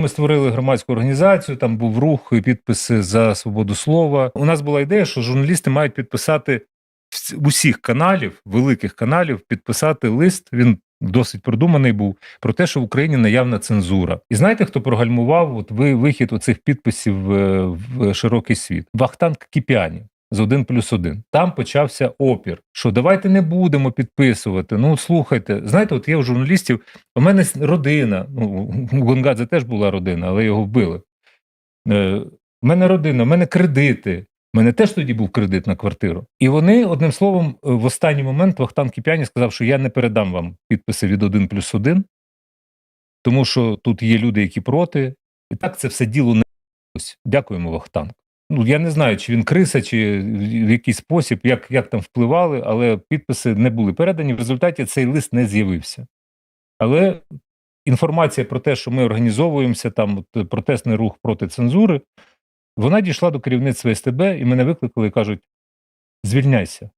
Ми створили громадську організацію, там був рух і підписи за свободу слова. У нас була ідея, що журналісти мають підписати усіх каналів, великих каналів, підписати лист. Він досить продуманий був про те, що в Україні наявна цензура. І знаєте, хто прогальмував от ви вихід оцих підписів е, в широкий світ? Вахтанг Кіпіані. З один плюс один. Там почався опір. Що давайте не будемо підписувати. Ну слухайте, знаєте, от є у журналістів. У мене родина. Ну у Гонгадзе теж була родина, але його вбили. Е, у мене родина, у мене кредити. У мене теж тоді був кредит на квартиру. І вони, одним словом, е, в останній момент Вахтан Кіпяні сказав, що я не передам вам підписи від 1 плюс 1, тому що тут є люди, які проти. І так це все діло не. Дякуємо, Вахтанг. Ну, я не знаю, чи він криса, чи в який спосіб, як, як там впливали, але підписи не були передані. В результаті цей лист не з'явився. Але інформація про те, що ми організовуємося, там от, протестний рух проти цензури, вона дійшла до керівництва СТБ, і мене викликали і кажуть: звільняйся.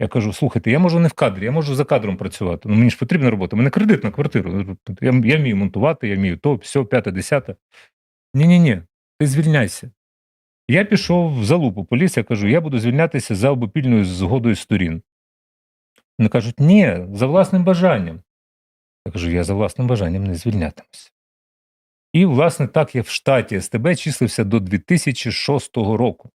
Я кажу: слухайте, я можу не в кадрі, я можу за кадром працювати. Ну мені ж потрібна робота. Мене кредит на квартиру. Я, я вмію монтувати, я вмію то, все, п'яте, десяте. Ні-ні ні, ти звільняйся. Я пішов в залупу поліс, я кажу, я буду звільнятися за обопільною згодою сторін. Вони кажуть, ні, за власним бажанням. Я кажу, я за власним бажанням не звільнятимуся. І, власне, так я в штаті СТБ числився до 2006 року.